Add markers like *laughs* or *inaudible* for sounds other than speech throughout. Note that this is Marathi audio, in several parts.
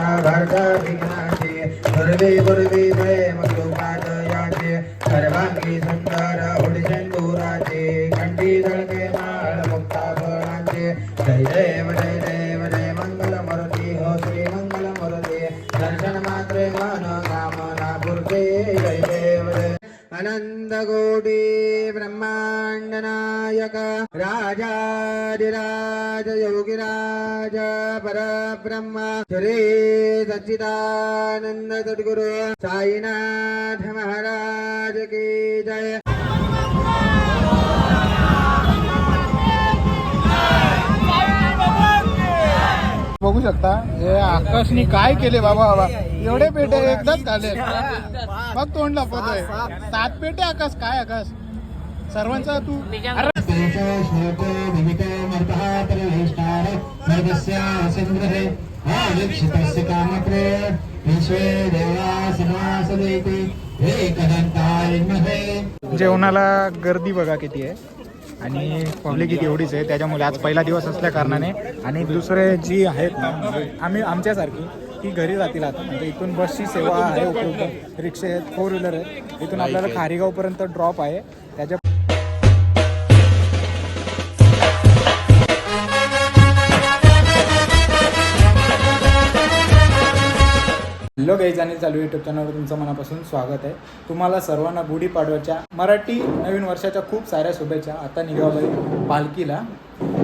भर्गविघ्नाचे गुरवे गुरवे प्रेम कृपादयाचे सर्वांगी सुंदर उडचंदुराचे कंठी दळके माळ मुक्ता मुक्ताफळांचे जय देव जय देव जय मंगल मूर्ती हो श्री मंगल मूर्ती. दर्शन मात्रे मन कामना पुरते. जय देव जय अनंत कोटी ब्रह्मांड नायक. राजाधिराज योगिराज परब्रह्म। श्री सच्चिदानंद सद्गुरु साईनाथ महाराज की जय। बघू शकता हे आकाशनी काय केले बाबा बाबा. एवढे पेटे एकदाच झाले. बघ तोंड लपवतोय. सात पेटे आकाश काय आकाश? सर्वांचा तू सर्वस्य संग्रहे आवीक्षितस्य कामप्रे विश्वे देवा समासदेति एकदन्ताय महे जेवणाला गर्दी बघा किती आहे. आणि पब्लिक किती एवढीच आहे त्याच्यामुळे आज पहिला दिवस असल्या कारणाने. आणि दुसरे जी आहेत ना म्हणजे आम्ही आमच्यासारखी ती घरी जातील आता. म्हणजे इथून बसची सेवा आहे उपलब्ध. रिक्षे आहेत फोर व्हीलर आहेत. इथून आपल्याला खारीगावपर्यंत ड्रॉप आहे. त्याच्या हॅलो गाईज आणि चालू युट्यूब चॅनलवर तुमचं मनापासून स्वागत आहे. तुम्हाला सर्वांना गुढीपाडव्याच्या मराठी नवीन वर्षाच्या खूप साऱ्या शुभेच्छा. आता निघावं पालखीला.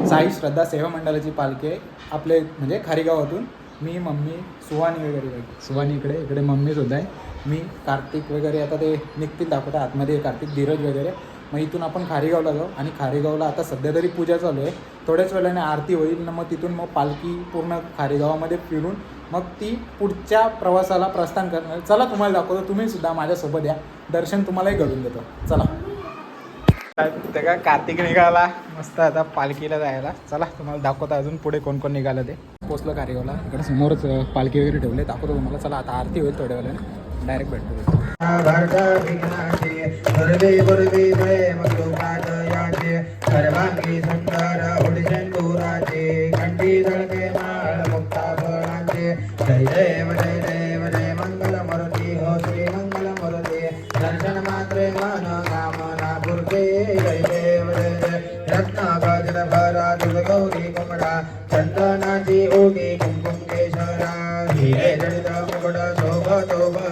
साई श्रद्धा सेवा मंडळाची पालखी आहे. आपले म्हणजे खारीगावातून मी मम्मी सुहानी वगैरे सुहानी इकडे इकडे मम्मी सुद्धा आहे. मी कार्तिक वगैरे आता ते निघतील दाखवता आतमध्ये कार्तिक धीरज वगैरे. मग इथून आपण खारीगावला जाऊ. आणि खारीगावला आता सध्या तरी पूजा चालू आहे. थोड्याच वेळाने आरती होईल. ना मग तिथून मग पालखी पूर्ण खारीगावामध्ये फिरून मग ती पुढच्या प्रवासाला प्रस्थान करणार. चला तुम्हाला दाखवतो. तुम्ही सुद्धा माझ्यासोबत या. दर्शन तुम्हालाही घडून देतो. चला. ते का कार्तिक निघाला. मस्त आता पालखीला जायला. चला तुम्हाला दाखवतो अजून पुढे कोण कोण निघालं ते. पोचलं खारीगावला. इकडे समोरच पालखी वगैरे ठेवले. दाखवतो तुम्हाला. चला आता आरती होईल थोड्या वेळाने. डायरेक्ट भेटतो. सर्वांगी सुंदर कंठी माळ जय देव जय देव जय मंगल हो श्री मंगल दर्शन मात्रे मन कामना पुरते जय देव जय जय रत्न भरा गौरी कुमडा चंदनाची ओगी कुंकुम केशरा हिरे जडित मुकुट शोभतो भरा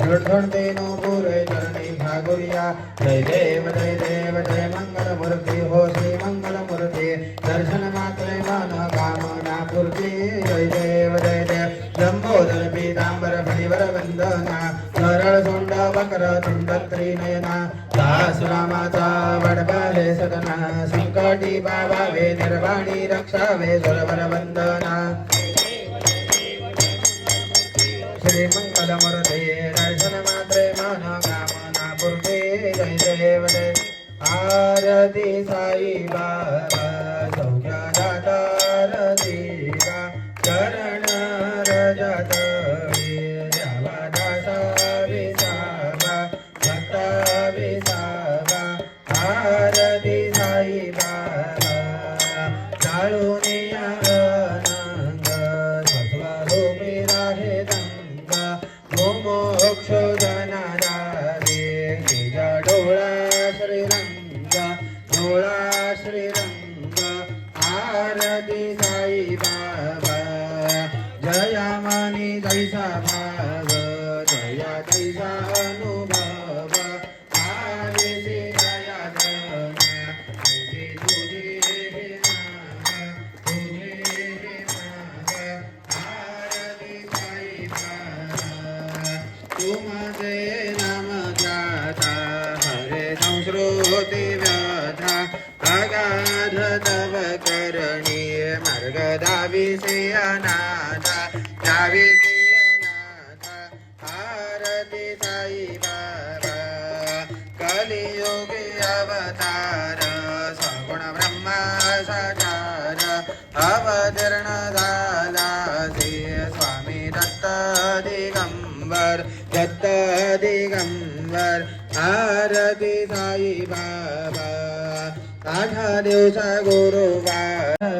झुणझुणते नो पुरे चरणी भागुरिया। जय देव जय देव जय मंगल मूर्ती हो श्री मंगल मूर्ती दर्शन मात्रे मन कामना पूर्ती। जय देव जय देव। लंबोदर पीतांबर फणिवर वंदना। सरळ सोंड वक्र तुंड त्रिनयना। दास रामाचा वडबाले सदना। संकटी बाबावे निर्वाणी रक्षावे सुरवर वंदना। श्री मंगल मूर्ते मात्रे मन पूर्वी पूर्ते जय देव जय आरती साई बाबा सौख्यदाता रतीबा चरण रजत. साकार अवतीर्ण झाला श्री स्वामी दत्त दिगंबर दत्त दिगंबर आरती साई बाबा आठा दिवसा गुरुवार।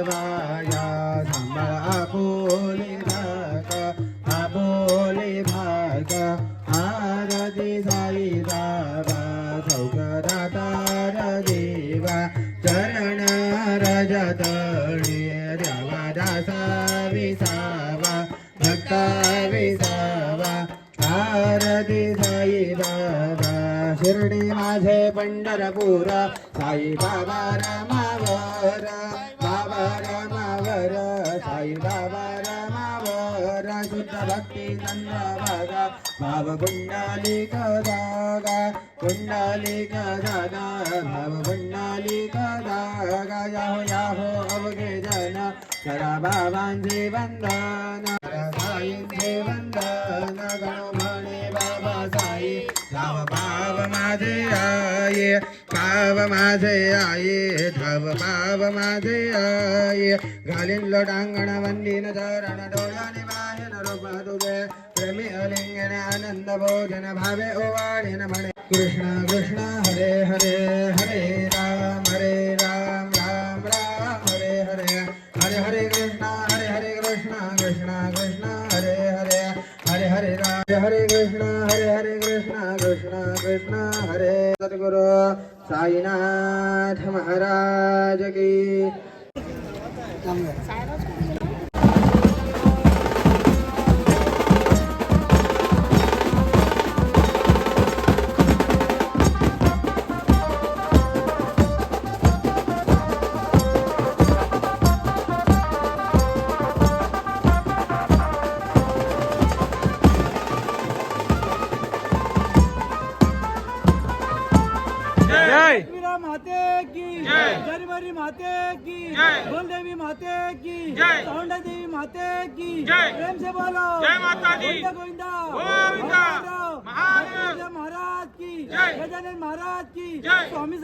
ಪಂಡರಪುರ ಸಾಯಿ ಬಾಬಾ ರಮವರ ಬಾಬಾ ರಮವರ ಸಾಯಿ ಬಾಬಾ ರಮವರ ಶುದ್ಧ ಭಕ್ತಿ ಸಂಭವದ ಭಾವ ಪುಂಡಲಿಕದಾಗ ಪುಂಡಲಿಕದಾಗ ಭಾವ ಪುಂಡಲಿಕದಾಗ ಯಾವ ಯಾವ ಅವಗೆ ಜನ ಸರ ಬಾಬಾಂಜಿ ವಂದನ ಸಾಯಿ ವಂದನ ಗಣಮ પાવ માધે આયે પાવ માધે આયે ધવ પાવ માધે આયે ગાલિન લોડાંગણ વંદિન ધરણ ડોળાને વાહન રૂપા દુબે પ્રેમી અલિંગન આનંદ ભોજન ભાવે ઓવાળિન મળે કૃષ્ણ કૃષ્ણ હરે હરે હરે રામ હરે રામ हरे राम हरे कृष्ण हरे हरे कृष्ण कृष्ण कृष्ण हरे। सद्गुरु साईनाथ महाराज की।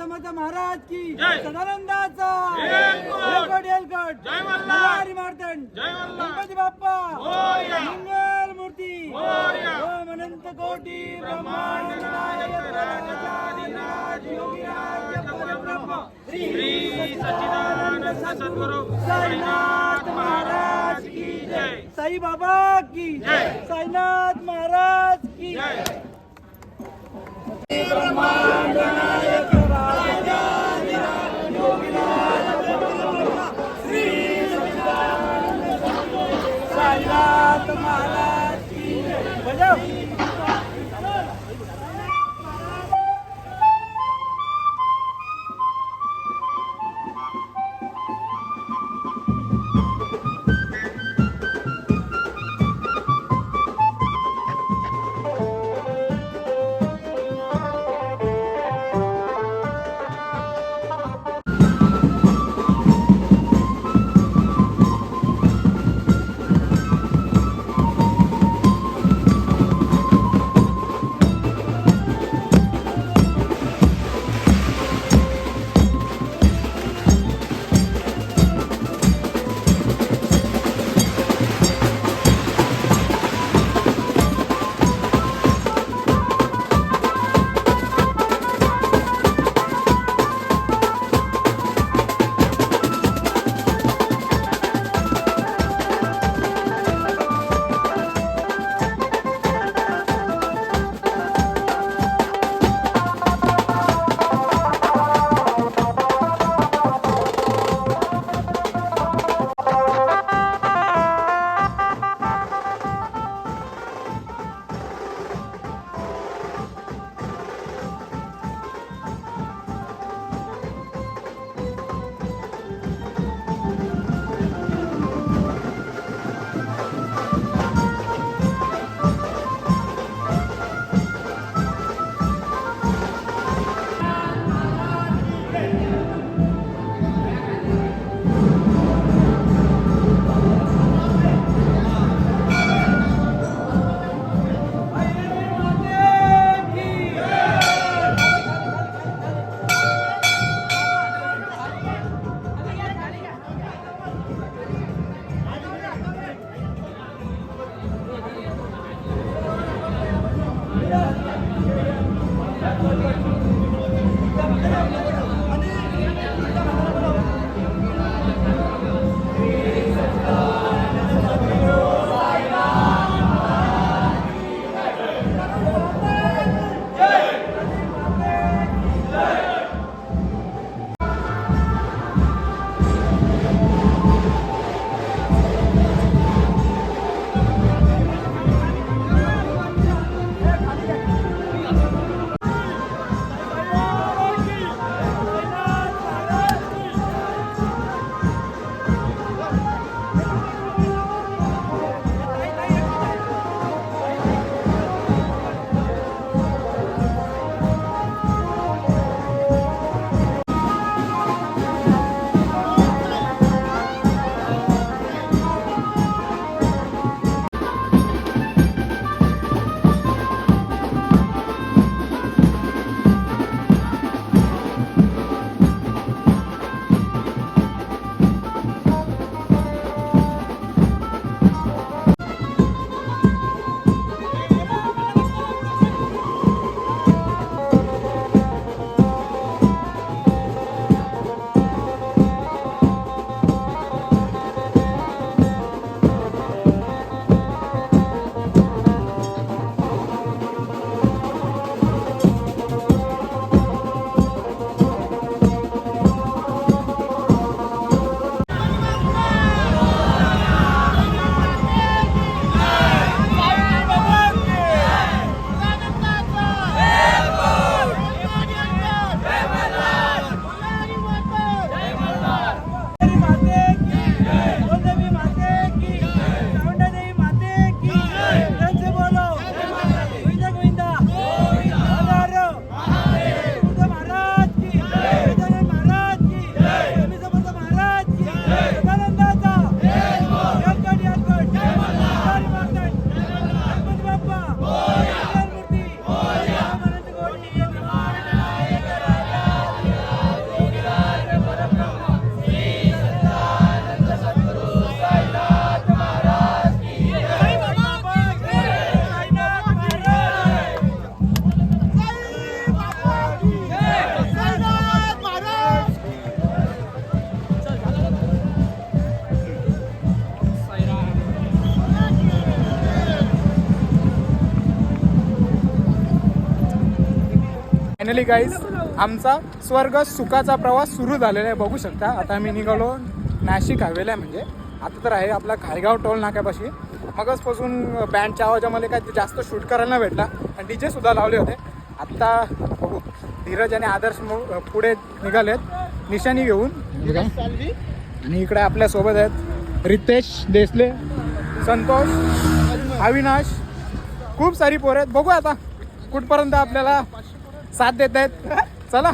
समर्थ महाराज की। सदानंदाचा एलकोट। एलकोट. हरी मार्तंड. गणपती बाप्पा. मंगल मूर्ती. ओम अनंत कोटी ब्रह्मांड नायक राजाधिराज योगीराज परब्रह्म श्री सच्चिदानंद सद्गुरु साईनाथ महाराज की जय साई बाबा की जय. साईनाथ महाराज की जय ब्रह्मांड नायक साईनाथ फायनली गाईज आमचा स्वर्ग सुखाचा प्रवास सुरू झालेला आहे. बघू शकता आता आम्ही निघालो नाशिक हवेला म्हणजे. आता तर आहे आपला खायगाव टोल नाक्यापाशी. मगचपासून बँडच्या आवाजामध्ये काय ते जास्त शूट करायला भेटला. आणि डी सुद्धा लावले होते. आत्ता बघू. धीरज आणि आदर्श मु- पुढे निघालेत. निशाणी घेऊन. आणि इकडे आपल्यासोबत आहेत रितेश देसले संतोष अविनाश. खूप सारी पोरं आहेत. बघू आता कुठपर्यंत आपल्याला साथ देत आहेत. चला.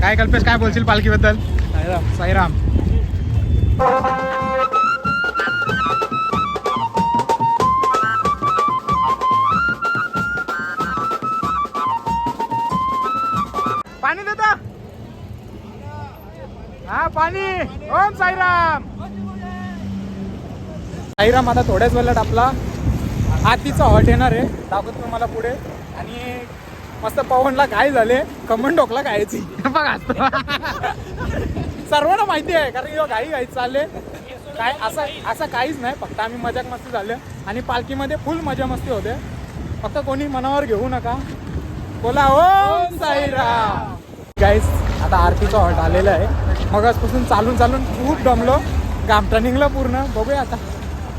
काय कल्पेश काय बोलशील पालखीबद्दल? साईराम. पाणी देता हा पाणी. ओम साईराम. साईराम आता थोड्याच वेळात आपला हातीचा हॉट येणार आहे. दाखवतो तुम्हाला पुढे. आणि मस्त पवनला काय झाले. कमन डोकला खायची बघा सर्वांना माहिती आहे कारण किंवा घाई घाई चालले. काय असं असं काहीच नाही. फक्त आम्ही मजाक मस्ती झाले. आणि पालखीमध्ये फुल मजा मस्ती होते. फक्त कोणी मनावर घेऊ नका. बोला ओम साईराम. गाईस आता आरतीचा हॉट आलेला आहे. मग आजपासून चालून चालून खूप दमलो. गामठा निघलं पूर्ण. बघूया आता.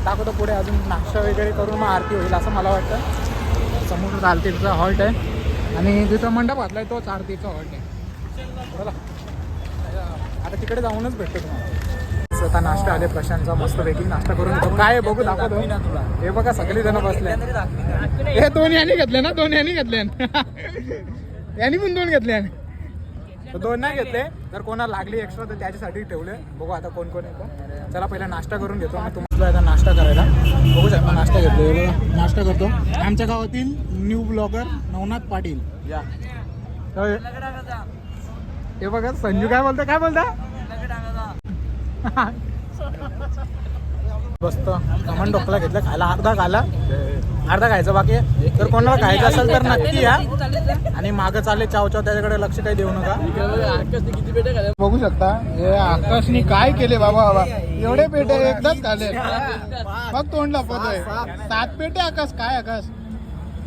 दाखवतो पुढे अजून नाश्ता वगैरे करून मग आरती होईल असं मला वाटतं. समोर आरतीचा हॉल्ट आहे. आणि जिथं मंडप घातलाय तोच आरतीचा हॉल्ट आहे. बोला आता तिकडे जाऊनच भेटतो तुम्हाला. स्वतः नाश्ता आले प्रशांतचा मस्त पैकी नाश्ता करून काय आहे बघू दाखवतो. हे बघा सगळी जण बसले हे दोन यांनी घेतले ना दोन यांनी घेतले. *laughs* यांनी पण दोन घेतले तर दोन नाही घेतले. जर कोणाला लागली एक्स्ट्रा तर त्याच्यासाठी ठेवले. बघू आता कोण कोण येतो. चला पहिला नाश्ता करून घेतो. मग तुम्हाला आता नाश्ता करायला. बघू शकता नाश्ता घेतो नाश्ता करतो. आमच्या गावातील न्यू ब्लॉगर नवनाथ पाटील. या. हे बघा संजू काय बोलतो काय बोलता? *laughs* बसतो कमन डोकला घेतलं. खायला अर्धा खाला? अर्धा खायचं बाकी आहे. जर कोणाला खायचं असेल तर नक्की या. आणि मागं चालले चाव चाव त्याच्याकडे लक्ष काही देऊ नका. बघू शकता हे आकाशनी काय केले बाबा बाबा. एवढे पेटे एकदाच खाले मग तोंड लपवतोय सात पेटे आकाश काय आकाश?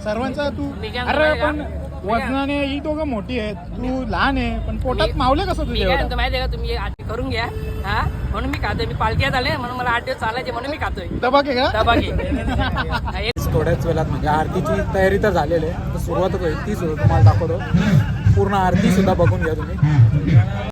सर्वांचा तू अरे पण वजनाने ही दोघं मोठी आहेत. तू लहान आहे पण पोटात मावले कसं मी तुझे काय? म्हणतो माहिती आहे का? तुम्ही आठ करून घ्या. हा? म्हणून मी खातोय. मी पालख्यात आले म्हणून मला आठ दिवस चालायचे म्हणून मी खातोय. दबा के? का डबा घे *laughs* हा, थोड्याच वेळात म्हणजे आरतीची तयारी तर झालेली आहे. तर सुरुवात होईल ती सुरू तुम्हाला दाखवतो. पूर्ण आरती सुद्धा बघून घ्या तुम्ही.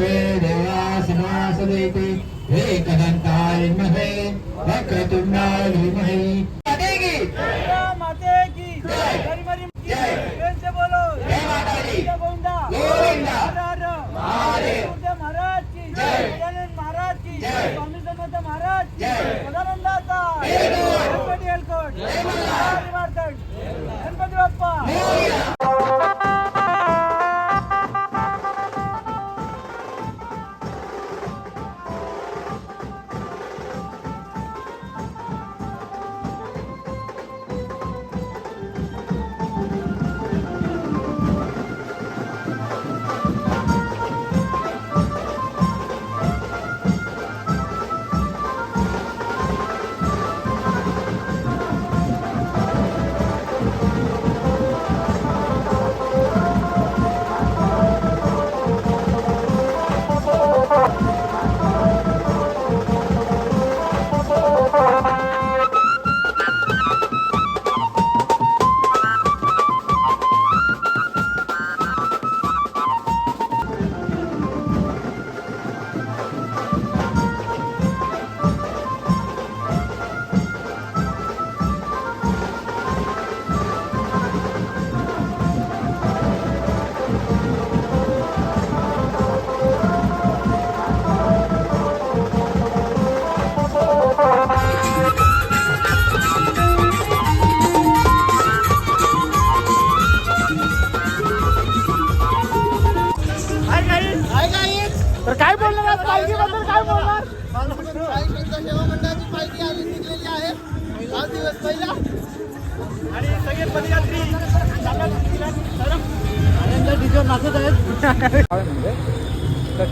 विश्वे एकदन्ताय महे वक्रतुण्डाय धीमहि मातेगी माते की गरीबरी की प्रेम से बोलो! जय माता दी। जय गोविंदा! गोविंदा। हर हर महादेव। गुरुदेव महाराज की! महाराज की! स्वामी समर्थ महाराज जय।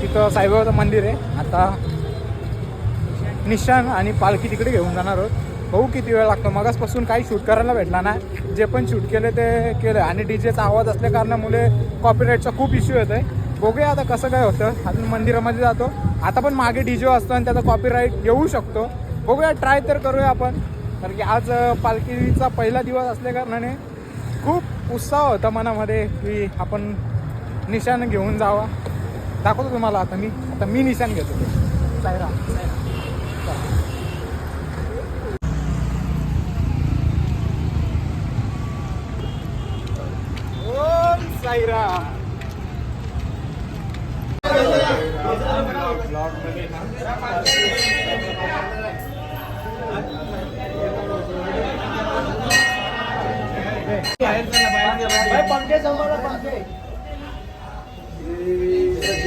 तिथं साईबाबाचं मंदिर आहे. आता निशाण आणि पालखी तिकडे घेऊन जाणार आहोत. भाऊ किती वेळ लागतो. मगासपासून काही शूट करायला भेटला नाही जे पण शूट केले ते केलं. आणि डी जेचा आवाज असल्या कारणामुळे कॉपीराईटचा खूप इश्यू येतो आहे बघूया आता कसं काय होतं. अजून मंदिरामध्ये जातो. आता पण मागे डी जे असतो आणि त्याचा कॉपीराईट येऊ शकतो. बघूया ट्राय तर करूया आपण. कारण की आज पालखीचा पहिला दिवस असल्या कारणाने खूप उत्साह होता मनामध्ये की आपण निशाण घेऊन जावा. दाखवतो तुम्हाला आता मी. आता मी निशाण घेतो. ते सायरा. ओम पंखे समोर पंखे.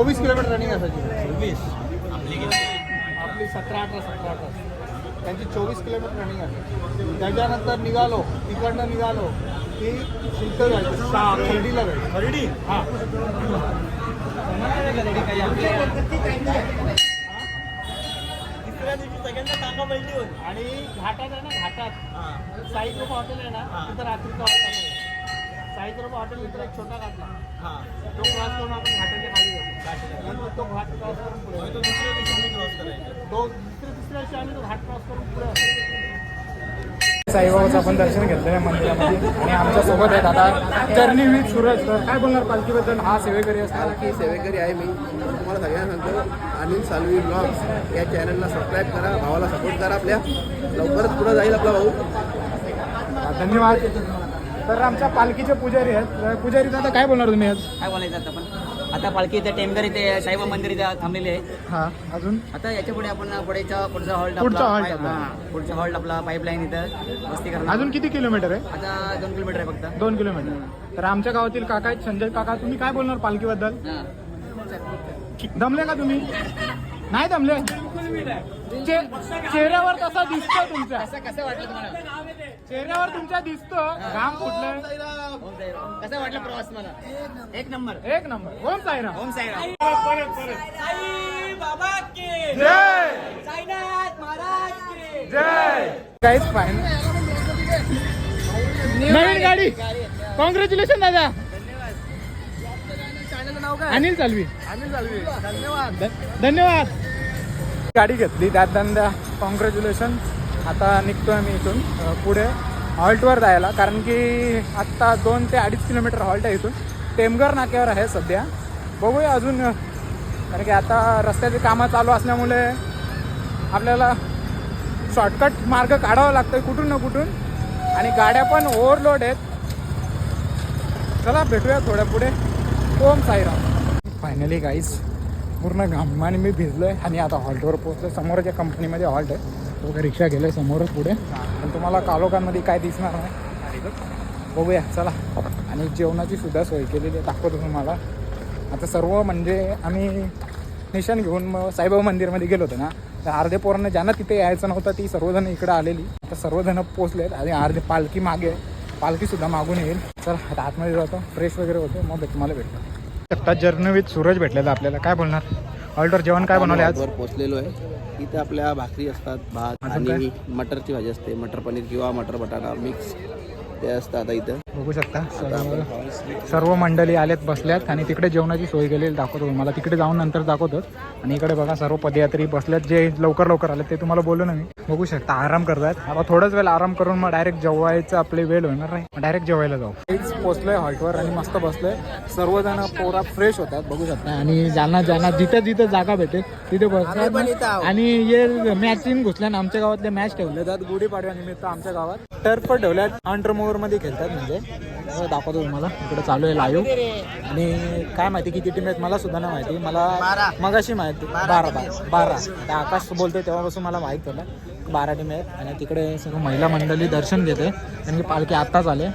चोवीस किलोमीटर रनिंग असायची. चोवीस? आपली सतरा अठरा सतरा अठरा. त्यांची चोवीस किलोमीटर रनिंग आहे त्याच्यानंतर निघालो तिकडनं निघालो की शिल्क जायचं. खर्डीला जायचं. खर्डी? हां. आणि घाटात आहे ना घाटात. साई हॉटेल आहे ना तिथं रात्रीचा एक छोटा घातला. तो क्रॉस करून आपण घाटाच्या खाली जातो नंतर तो घाट क्रॉस करून पुढे. तो दुसऱ्या दिवशी क्रॉस करायचा. तो दुसऱ्या तिसऱ्या दिवशी आम्ही तो घाट क्रॉस करून पुढे साईबाबाचं आपण दर्शन घेतलेलं आहे मंदिरामध्ये. आणि आमच्यासोबत आहेत आता जर्नी विथ सूरज. तर काय बोलणार पालखीबद्दल? हा सेवेकरी असणार पालखी सेवेकरी आहे मी. तुम्हाला सगळ्यांना सांगतो अनिल सालवी ब्लॉग्स या चॅनलला सबस्क्राईब करा भावाला सपोर्ट करा आपल्या. लवकरच पुढे जाईल आपला भाऊ. धन्यवाद. तर आमच्या पालखीचे पुजारी आहेत. पुजारी दादा काय बोलणार तुम्ही आज? काय बोलायचं आता पण? आता पालखी इथे टेमघर इथे साईबाबा मंदिर इथे थांबलेले आहे. हा अजून? आता याच्यापुढे आपण पुढेचा पुढचा हॉल्ट पुढचा halt आपला. पुढचा हॉल्ट आपला पाईपलाईन इथं वस्ती करणार. अजून किती किलोमीटर आहे? आता दोन किलोमीटर आहे फक्त. दोन किलोमीटर तर आमच्या गावातील काका आहेत संजय काका तुम्ही काय बोलणार पालखीबद्दल? हा. दमले का तुम्ही? नाही दमले? चेहऱ्यावर तसा दिसतो तुमच्या कसं वाटलं तुम्हाला? चेहऱ्यावर तुमच्या दिसतो. घाम फुटलाय कसं वाटलं प्रवास मला एक नंबर. एक नंबर. ओम साईराम. ओम साईराम. जय. जय. काहीच फाईन नवीन गाडी. कॉंग्रॅच्युलेशन दादा. अनिल चालवी अनिल सालवी. धन्यवाद. धन्यवाद. गाडी घेतली त्यात धंदा कॉंग्रॅच्युलेशन आता निघतोय मी इथून. पुढे हॉल्टवर जायला. कारण की आत्ता दोन ते अडीच किलोमीटर हॉल्ट आहे इथून. टेमघर नाक्यावर आहे सध्या. बघूया अजून. कारण की आता रस्त्याची कामं चालू असल्यामुळे आपल्याला शॉर्टकट मार्ग काढावा लागतोय कुठून ना कुठून. आणि गाड्या पण ओव्हरलोड आहेत. चला भेटूया थोड्या पुढे. ओम साईराम. फायनली गाईस पूर्ण घामाने मी भिजलोय आणि आता हॉल्टवर पोहोचलो समोरच्या कंपनीमध्ये हॉल्ट आहे. तो रिक्षा गेलो आहे समोरच पुढे. पण तुम्हाला कालोखांमध्ये काय दिसणार नाही. बघूया चला. आणि जेवणाची सुद्धा सोय केलेली आहे. दाखवतो तुम्हाला. आता सर्व म्हणजे आम्ही निशाण घेऊन मग साईबाबा मंदिरमध्ये गेलो होतो ना. तर अर्धे पोरांना ज्यांना तिथे यायचं नव्हतं ती सर्वजण इकडं आलेली. तर सर्वजण पोचलेत आणि अर्धे पालखी मागे पालखीसुद्धा मागून येईल. चला आता आतमध्ये जातो. फ्रेश वगैरे होतो मग तुम्हाला भेटतो. आता जर्नी विथ सूरज भेटलेला आपल्याला. काय बोलणार? ऑल्टर जेवण काय बनवले आज? वर पोहोचलेलो आहे. इथे आपल्या भाकरी असतात भात आणि मटरची भाजी असते. मटर पनीर किंवा मटर बटाटा मिक्स. ते असतं आता इथं. बघू शकता. सर्व सर्व मंडळी आलेत बसल्यात आणि तिकडे जेवणाची सोय केलेली दाखवतो तुम्हाला. तिकडे जाऊन नंतर दाखवतो. आणि इकडे बघा सर्व पदयात्री बसल्यात. जे लवकर लवकर आले ते तुम्हाला बोललो ना मी. बघू शकता आराम करतायत आता थोडंच वेळ आराम करून मग डायरेक्ट जेवायचं आपले वेळ होणार नाही. डायरेक्ट जेवायला जाऊ. तेच पोचलोय हॉल्टवर आणि मस्त बसलोय. सर्वजण पोरा फ्रेश होतात बघू शकता. आणि ज्यांना ज्यांना जिथं जिथं जागा भेटेल तिथे बसतात. आणि हे मॅचिंग घुसल्यानं आमच्या गावातले मॅच ठेवले जातात गुढीपाडव्या निमित्त आमच्या गावात. टर्फ ठेवल्यात. अंडरमोअर मध्ये खेळतात म्हणजे. दाखवतो तुम्हाला. इकडे चालू आहे लाईव्ह आणि काय माहिती किती टीम आहेत मला सुद्धा नाही माहिती. मला मगाशी माहिती. बारा बारा बारा. आकाश बोलते तेव्हापासून मला माहीत झालं. बारा टीम आहेत. आणि तिकडे सर्व महिला मंडळी दर्शन घेते. कारण की पालखी आत्ताच आले.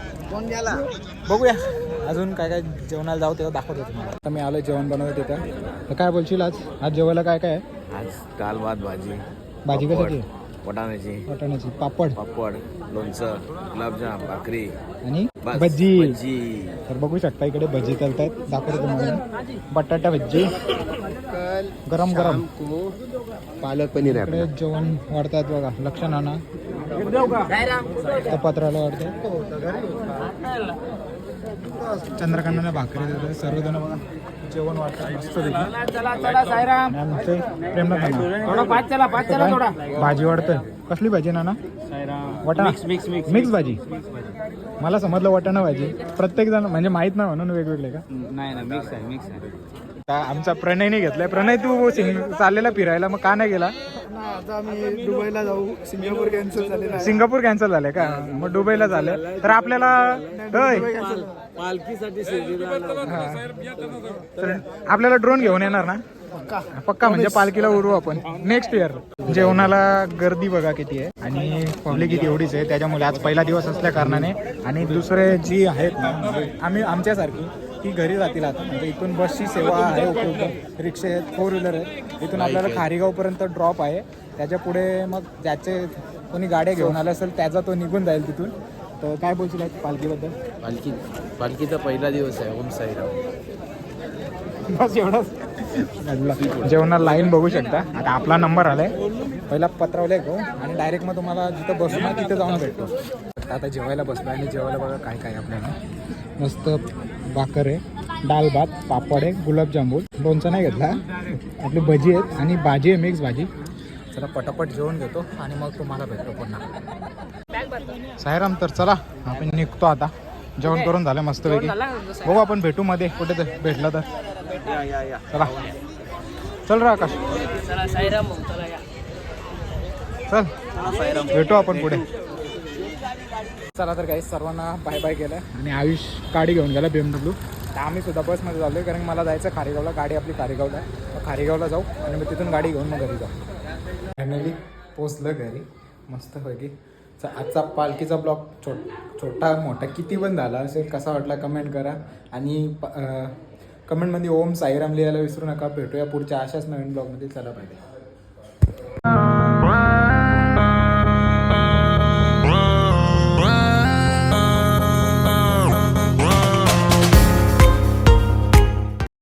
बघूया. अजून काय काय जेवणाला जाऊ तेव्हा दाखवतो तुम्हाला. आता मी आलो जेवण बनवत तिथं तर काय बोलशील आज? आज जेवायला काय काय आहे? आज डाळ भात भाजी. भाजी कशाची वाटाण्याची. वाटाण्याची पापड. पापड लोणचं गुलाबजाम भाकरी. आणि बस, भजी भजी तर बघू शकता इकडे भजी चालतात दाखवतो तुम्हाला. बटाटा भजी गरम गरम. पालक पनीर आहे इकडे जेवण वाढतात बघा. लक्ष नाना पत्राला वाढतात चंद्रकांताला भाकरी देतात सर्वजण बघा जेवण वाटतात मस्त भाजी वाढतोय. कसली भाजी नाना? वाटाणा? मिक्स मिक्स मिक्स भाजी? मला समजलं वाटाणा भाजी. प्रत्येक जण म्हणजे माहीत नाही म्हणून वेगवेगळे का? नाही ना मिक्स आहे मिक्स आहे. आता आमचा प्रणयने घेतलाय. प्रणय तू सिंग चाललेला फिरायला मग का नाही गेला? आता आम्ही दुबईला जाऊ. सिंगापूर कॅन्सल झालेला सिंगापूर कॅन्सल झालंय का? मग दुबईला झालं. तर आपल्याला होय. पालखीसाठी. तर आपल्याला ड्रोन घेऊन येणार ना? पक्का. म्हणजे पालखीला उडवू आपण. नेक्स्ट इयर जेवणाला गर्दी बघा किती आहे. आणि पब्लिक किती एवढीच आहे. त्याच्यामुळे आज पहिला दिवस असल्या कारणाने. आणि दुसरे जी आहेत ना आम्ही आमच्यासारखी ती घरी जातील आता. म्हणजे इथून बसची सेवा आहे उपलब्ध. रिक्षा आहेत फोर व्हीलर आहेत. इथून आपल्याला खारीगावपर्यंत ड्रॉप आहे. त्याच्या पुढे मग ज्याचे कोणी गाड्या घेऊन आले असेल त्याचा तो निघून जाईल तिथून. तर काय बोलशील आज पालखीबद्दल? पालखी पालखीचा पहिला दिवस आहे ओम साईराम. बस एवढंच. जेवणाला लाईन बघू शकता. आता आपला नंबर आलाय. पहिला पत्रावले घेऊ आणि डायरेक्ट मग तुम्हाला जिथं बसू ना तिथं जाऊन भेटतो. आता जेवायला बसलो आणि जेवायला बघा काय काय आपल्याला. मस्त भाकर आहे डाळ भात पापड आहे गुलाबजामुन लोणचं नाही घेतला. आपली भजी आहेत आणि भाजी आहे मिक्स भाजी. चला पटापट जेवण घेतो आणि मग तुम्हाला भेटतो पुन्हा. सायराम तर चला आपण निघतो आता. जेवण करून झालं मस्तपैकी? बघू आपण भेटू मध्ये कुठे ते भेटलं तर. चला. चल रा आकाश. चला साईराम भाऊ चला या. चल. भेटू आपण पुढे. चला तर काही सर्वांना बाय बाय केलं. आणि आयुष गाडी घेऊन गेला बी एमडब्ल्यू तर आम्ही सुद्धा बसमध्ये चाललो कारण मला जायचं खारेगावला. गाडी आपली खारेगावला आहे. मग खारेगावला जाऊ आणि मग तिथून गाडी घेऊन मग घरी जाऊ. फायनली पोचलं घरी. मस्तपैकी च- आजचा पालखीचा ब्लॉग छोट छोटा मोठा किती पण झाला असेल कसा वाटला कमेंट करा. आणि कमेंटमध्ये ओम साईराम लिहायला विसरू नका. भेटूया पुढच्या अशाच नवीन ब्लॉगमध्ये चला पाहिजे